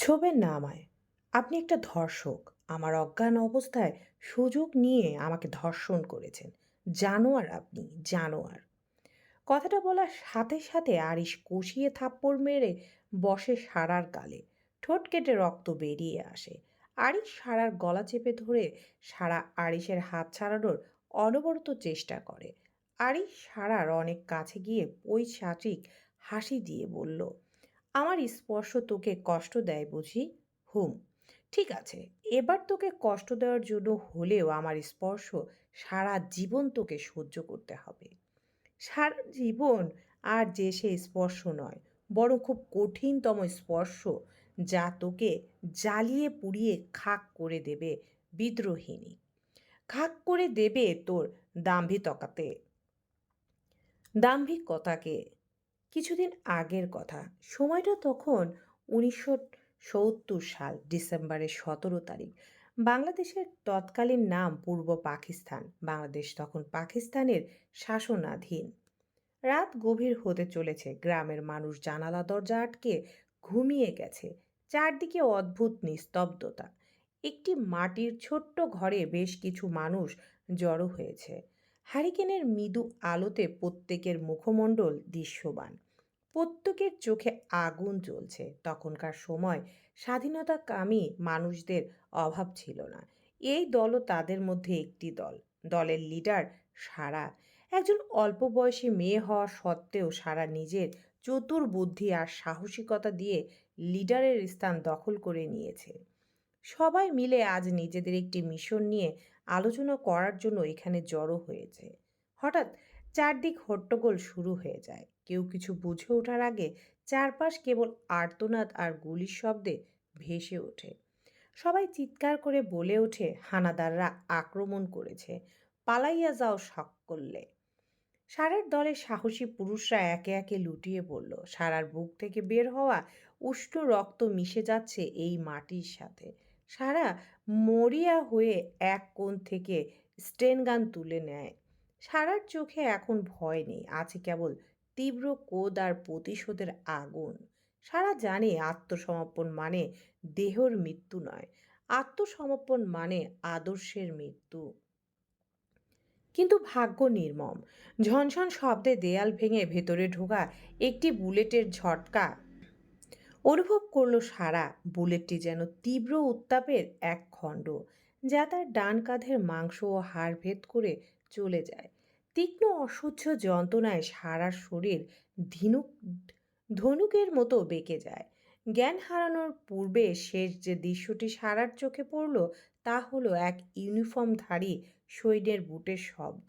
ছোবেন না আমায়। আপনি একটা ধর্ষক। আমার অজ্ঞান অবস্থায় সুযোগ নিয়ে আমাকে ধর্ষণ করেছেন। জানোয়ার আপনি, জানোয়ার। কথাটা বলার সাথে সাথে আরিশ কষিয়ে থাপ্পড় মেরে বসে সারার গালে। ঠোঁট কেটে রক্ত বেরিয়ে আসে। আরিশ সারার গলা চেপে ধরে সারা আরিশের হাত ছাড়ানোর অনবরত চেষ্টা করে। আরিশ সারার অনেক কাছে গিয়ে ওই পৈশাচিক হাসি দিয়ে বলল, আমার স্পর্শ তোকে কষ্ট দেয় বুঝি? হুম, ঠিক আছে। এবার তোকে কষ্ট দেওয়ার জন্য হলেও আমার স্পর্শ সারা জীবন তোকে সহ্য করতে হবে। সারা জীবন আর যে সে স্পর্শ নয়, বরং খুব কঠিনতম স্পর্শ যা তোকে জ্বালিয়ে পুড়িয়ে খাক করে দেবে বিদ্রোহিণী। খাক করে দেবে তোর দাম্ভিকতাকে। দাম্ভিকতাকে। কিছুদিন আগের কথা। সময়টা তখন উনিশশো সত্তর সাল, ডিসেম্বরের সতেরো তারিখ। বাংলাদেশের তৎকালীন নাম পূর্ব পাকিস্তান। বাংলাদেশ তখন পাকিস্তানের শাসনাধীন। রাত গভীর হতে চলেছে। গ্রামের মানুষ জানালা দরজা আটকে ঘুমিয়ে গেছে। চারদিকে অদ্ভুত নিস্তব্ধতা। একটি মাটির ছোট্ট ঘরে বেশ কিছু মানুষ জড়ো হয়েছে। হ্যারিকেনের মৃদু আলোতে প্রত্যেকের মুখমণ্ডল দৃশ্যমান। প্রত্যেকের চোখে আগুন জ্বলছে। তখনকার সময় স্বাধীনতাকামী মানুষদের অভাব ছিল না। এই দলও তাদের মধ্যে একটি দল। দলের লিডার সারা। একজন অল্প বয়সী মেয়ে হওয়া সত্ত্বেও সারা নিজের চতুর বুদ্ধি আর সাহসিকতা দিয়ে লিডারের স্থান দখল করে নিয়েছে। সবাই মিলে আজ নিজেদের একটি মিশন নিয়ে আলোচনা করার জন্য এখানে জড়ো হয়েছে। হঠাৎ চারদিক হট্টগোল শুরু হয়ে যায়। কেউ কিছু বুঝে ওঠার আগে চারপাশ কেবল আর্তনাদ আর গুলির শব্দে ভেসে ওঠে। সবাই চিৎকার করে বলে ওঠে, হানাদাররা আক্রমণ করেছে। পালাইয়া যাও সকলে। সারার দলের সাহসী পুরুষরা একে একে লুটিয়ে পড়ল। সারার বুক থেকে বের হওয়া উষ্ণ রক্ত মিশে যাচ্ছে এই মাটির সাথে। সারা মরিয়া হয়ে এক কোণ থেকে স্টেনগান তুলে নেয়। সারার চোখে এখন ভয় নেই। আছে কেবল তীব্র কোদ আর প্রতিশোধের আগুন। সারা জানে আত্মসমর্পণ মানে দেহর মৃত্যু নয়। আত্মসমর্পণ মানে আদর্শের মৃত্যু। কিন্তু ভাগ্য নির্মম। ঝনঝন শব্দে দেয়াল ভেঙে ভেতরে ঢোকা একটি বুলেটের ঝটকা অনুভব করল সারা। বুলেটটি যেন তীব্র উত্তাপের এক খণ্ড, যা তার ডান কাঁধের মাংস ও হাড় ভেদ করে চলে যায়। তীক্ষ্ণ অসহ্য যন্ত্রণায় সারার শরীর ধিনুক ধনুকের মতো বেঁকে যায়। জ্ঞান হারানোর পূর্বে শেষ যে দৃশ্যটি সারার চোখে পড়ল তা হলো এক ইউনিফর্মধারী সৈন্যের বুটের শব্দ।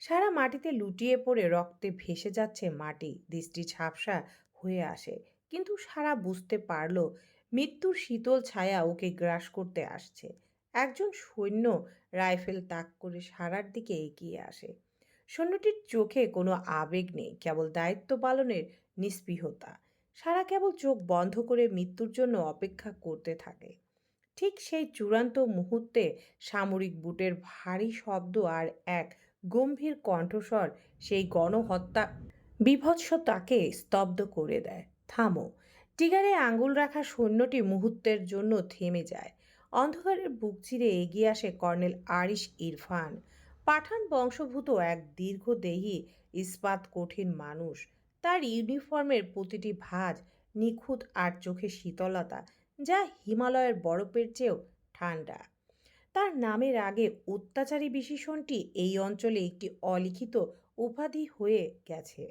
সারা মাটিতে লুটিয়ে পড়ে রক্তে ভেসে যাচ্ছে মাটি। দৃষ্টি ঝাপসা হয়ে আসে। কিন্তু সারা বুঝতে পারল মৃত্যুর শীতল ছায়া ওকে গ্রাস করতে আসছে। একজন সৈন্য রাইফেল তাক করে সারার দিকে এগিয়ে আসে। সৈন্যটির চোখে কোনো আবেগ নেই, কেবল দায়িত্ব পালনের নিস্পৃহতা। সারা কেবল চোখ বন্ধ করে মৃত্যুর জন্য অপেক্ষা করতে থাকে। ঠিক সেই চূড়ান্ত মুহূর্তে সামরিক বুটের ভারী শব্দ আর এক গম্ভীর কণ্ঠস্বর সেই গণহত্যা বিভৎসতাকে স্তব্ধ করে দেয়। থামো। টিগারে আঙুল রাখা সৈন্যটি মুহূর্তের জন্য থেমে যায়। অন্ধকারের বুক চিরে এগিয়ে আসে কর্নেল আরিশ ইরফান। পাঠান বংশভূত এক দীর্ঘদেহী, ইস্পাত কঠিন মানুষ। তার ইউনিফর্মের প্রতিটি ভাঁজ নিখুঁত আর চোখে শীতলতা, যা হিমালয়ের বরফের চেয়েও ঠান্ডা। তার নামের আগে অত্যাচারী বিশেষণটি এই অঞ্চলে একটি অলিখিত উপাধি হয়ে গেছে।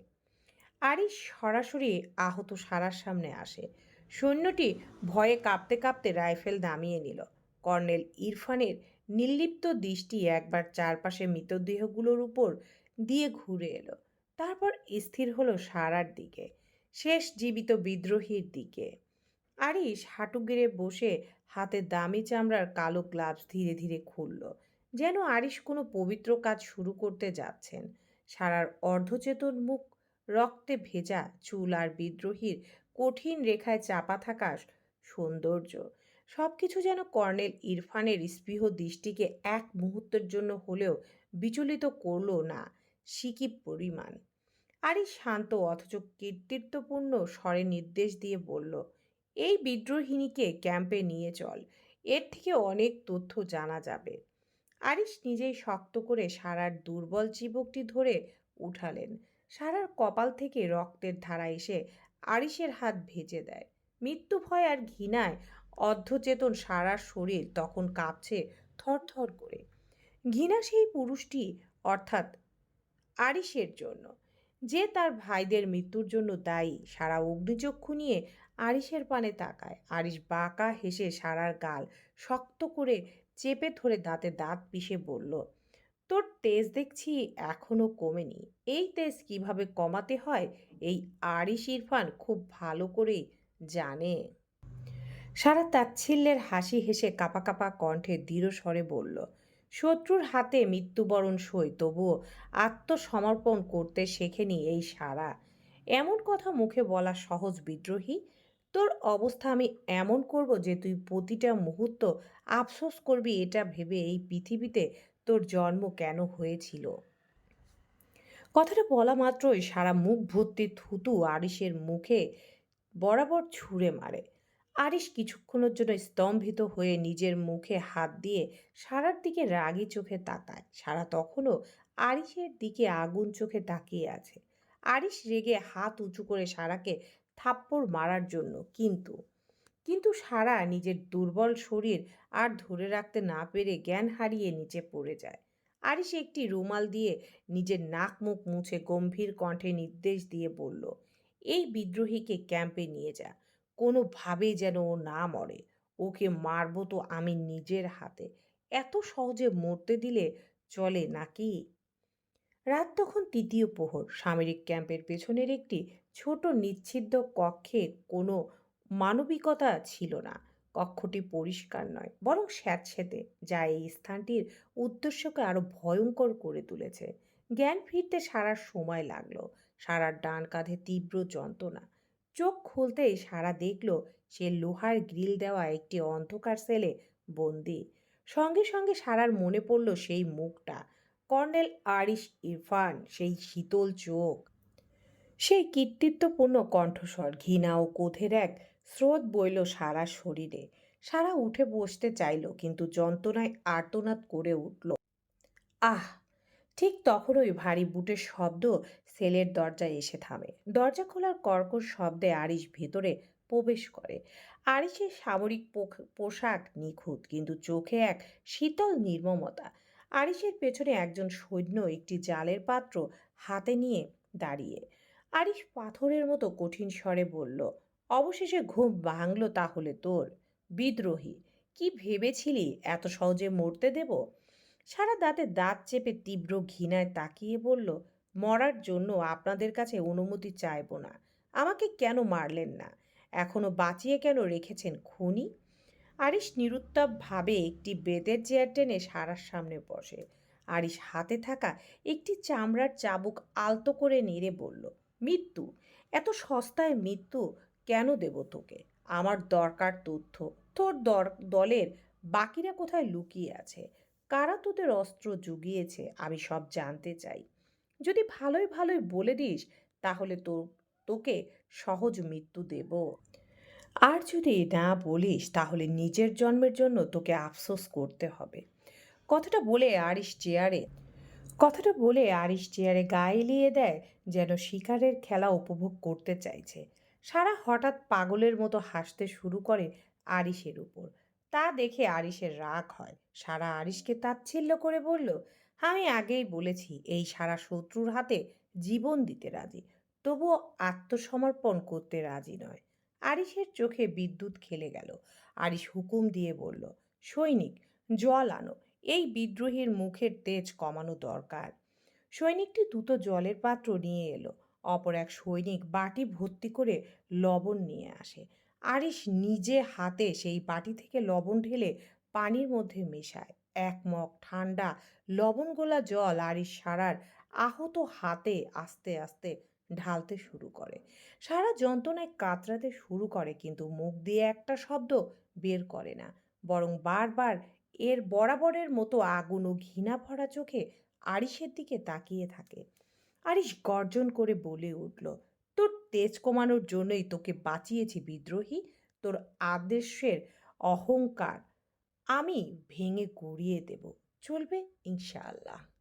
আরিশ সরাসরি আহত সারার সামনে আসে। সৈন্যটি ভয়ে কাঁপতে কাঁপতে রাইফেল নামিয়ে নিল। কর্নেল ইরফানের নির্লিপ্ত দৃষ্টি একবার চারপাশে মৃতদেহগুলোর উপর দিয়ে ঘুরে এলো। তারপর স্থির হলো সারার দিকে, শেষ জীবিত বিদ্রোহীর দিকে। আরিশ হাঁটু গেড়ে বসে হাতে দামি চামড়ার কালো গ্লাভস ধীরে ধীরে খুলল। যেন আরিশ কোনো পবিত্র কাজ শুরু করতে যাচ্ছেন। সারার অর্ধচেতন মুখ রক্তে ভেজা চুল আর বিদ্রোহীর কঠিন রেখায় চাপা থাকা সৌন্দর্য। সবকিছু যেন কর্নেল ইরফানের স্পৃহ দৃষ্টিকে এক মুহূর্তের জন্য হলেও বিচলিত করল না সিকি পরিমাণ? আরই শান্ত, অথচ কীর্তিত্বপূর্ণ স্বরে নির্দেশ দিয়ে বলল, এই বিদ্রোহিনীকে ক্যাম্পে নিয়ে চল, এর থেকে অনেক তথ্য জানা যাবে। আরিশ নিজেই শক্ত করে সারার দুর্বল চিবুকটি ধরে উঠালেন। সারার কপাল থেকে রক্তের ধারা এসে আরিশের হাত ভেজে দেয়। মৃত্যু ভয় আর ঘৃণায় অর্ধচেতন সারার শরীর তখন কাঁপছে থরথর করে। ঘৃণা সেই পুরুষটি, অর্থাৎ আরিশের জন্য। যে তার ভাইদের মৃত্যুর জন্য দায়ী, সারা অগ্নিচক্ষু নিয়ে আরিশের পানে তাকায়। আরিশ বাঁকা হেসে সারার গাল শক্ত করে চেপে ধরে দাঁতে দাঁত পিষে বলল তোর তেজ দেখছি এখনও কমেনি। এই তেজ কীভাবে কমাতে হয়? এই আরিশ ইরফান খুব ভালো করেই জানে। সারা তাচ্ছিল্যের হাসি হেসে কাপা কাপা কণ্ঠে দৃঢ় স্বরে বলল, শত্রুর হাতে মৃত্যুবরণ সই, তবুও আত্মসমর্পণ করতে শেখেনি এই সারা। এমন কথা মুখে বলা সহজ বিদ্রোহী তোর অবস্থা আমি এমন করব যে তুই প্রতিটা মুহূর্ত আফসোস করবি এটা ভেবে এই পৃথিবীতে তোর জন্ম কেন হয়েছিল? কথাটা বলা মাত্রই সারা মুখ ভর্তি থুতু আরিসের মুখে বরাবর ছুঁড়ে মারে। আরিশ কিছুক্ষণের জন্য স্তম্ভিত হয়ে নিজের মুখে হাত দিয়ে সারার দিকে রাগি চোখে তাকায়। সারা তখনও আরিশের দিকে আগুন চোখে তাকিয়ে আছে। আরিশ রেগে হাত উঁচু করে সারাকে থাপ্পড় মারার জন্য, কিন্তু কিন্তু সারা নিজের দুর্বল শরীর আর ধরে রাখতে না পেরে জ্ঞান হারিয়ে নিচে পড়ে যায়। আরিশ একটি রুমাল দিয়ে নিজের নাক মুখ মুছে গম্ভীর কণ্ঠে নির্দেশ দিয়ে বলল, এই বিদ্রোহীকে ক্যাম্পে নিয়ে যা, কোনোভাবেই যেন ও না মরে। ওকে মারবো তো আমি নিজের হাতে। এত সহজে মরতে দিলে চলে নাকি? রাত তখন তৃতীয় প্রহর। সামরিক ক্যাম্পের পেছনের একটি ছোট নিচ্ছিদ্র কক্ষে কোনো মানবিকতা ছিল না। কক্ষটি পরিষ্কার নয়, বরং স্যাঁতসেঁতে, যা এই স্থানটির উদ্দেশ্যকে আরও ভয়ঙ্কর করে তুলেছে। জ্ঞান ফিরতে সারা সময় লাগল সারার ডান কাঁধে তীব্র যন্ত্রণা। চোখ খুলতেই সারা দেখল সে লোহার গ্রিল দেওয়া একটি অন্ধকার সেলে বন্দি। সঙ্গে সঙ্গে সারার মনে পড়ল সেই মুখটা। কর্নেল আরিশ ইরফান, সেই শীতল চোখ। সেই কীর্তিত্বপূর্ণ কণ্ঠস্বর, ঘৃণা ও ক্রোধের এক স্রোত বইল সারা শরীরে। সারা উঠে বসতে চাইল, কিন্তু যন্ত্রণায় আর্তনাদ করে উঠল। আহ! ঠিক তখনই ভারী বুটের শব্দ সেলের দরজায় এসে থামে। দরজা খোলার কর্কশ শব্দে আরিশ ভেতরে প্রবেশ করে। আরিশের সামরিক পোশাক নিখুঁত, কিন্তু চোখে এক শীতল নির্মমতা। আরিশের পেছনে একজন সৈন্য একটি জালের পাত্র হাতে নিয়ে দাঁড়িয়ে। আরিশ পাথরের মতো কঠিন স্বরে বলল, অবশেষে ঘুম ভাঙল তাহলে তোর। বিদ্রোহী, কি ভেবেছিলি? এত সহজে মরতে দেব? সারা দাঁতে দাঁত চেপে তীব্র ঘৃণায় তাকিয়ে বলল, মরার জন্য আপনাদের কাছে অনুমতি চাইব না। আমাকে কেন মারলেন না? এখনও বাঁচিয়ে কেন রেখেছেন খুনি? আরিশ নিরুত্তাপভাবে একটি বেতের চেয়ার টেনে সারার সামনে বসে। আরিশ হাতে থাকা একটি চামড়ার চাবুক আলতো করে নেড়ে বলল, মৃত্যু, এত সস্তায় মৃত্যু কেন দেব তোকে? আমার দরকার তথ্য। তোর দর, দলের বাকিরা কোথায় লুকিয়ে আছে? কারা তোদের অস্ত্র জুগিয়েছে? আমি সব জানতে চাই। যদি ভালোই ভালোই বলে দিস, তাহলে তো, তোকে সহজ মৃত্যু দেব। আর যদি না বলিস, তাহলে নিজের জন্মের জন্য তোকে আফসোস করতে হবে। কথাটা বলে আরিশ চেয়ারে, কথাটা বলে আরিশ চেয়ারে গায়ে এলিয়ে দেয় যেন শিকারের খেলা উপভোগ করতে চাইছে। সারা হঠাৎ পাগলের মতো হাসতে শুরু করে আরিশের উপর। তা দেখে আরিশের রাগ হয়। সারা আরিশকে তাচ্ছিল্য করে বলল, আমি আগেই বলেছি, এই সারা শত্রুর হাতে জীবন দিতে রাজি। তবুও আত্মসমর্পণ করতে রাজি নয়। আরিশের চোখে বিদ্যুৎ খেলে গেল। আরিশ হুকুম দিয়ে বলল, সৈনিক, জল আনো। এই বিদ্রোহীর মুখের তেজ কমানো দরকার। সৈনিকটি দ্রুত জলের পাত্র নিয়ে এলো। অপর এক সৈনিক বাটি ভর্তি করে লবণ নিয়ে আসে। আরিশ নিজে হাতে সেই বাটি থেকে লবণ ঢেলে পানির মধ্যে মেশায়। এক মগ ঠান্ডা লবণ গোলা জল আরিশ সারার আহত হাতে আস্তে আস্তে ঢালতে শুরু করে। সারা যন্ত্রণায় কাতরাতে শুরু করে কিন্তু মুখ দিয়ে একটা শব্দ বের করে না। বরং বারবার এর বরাবরের মতো আগুন ও ঘৃণা ভরা চোখে আরিশের দিকে তাকিয়ে থাকে। আরিশ গর্জন করে বলে উঠল, তোর তেজ কমানোর জন্যই তোকে বাঁচিয়েছি বিদ্রোহী। তোর আদেশের অহংকার আমি ভেঙে গুড়িয়ে দেব। চলবে ইনশাআল্লাহ।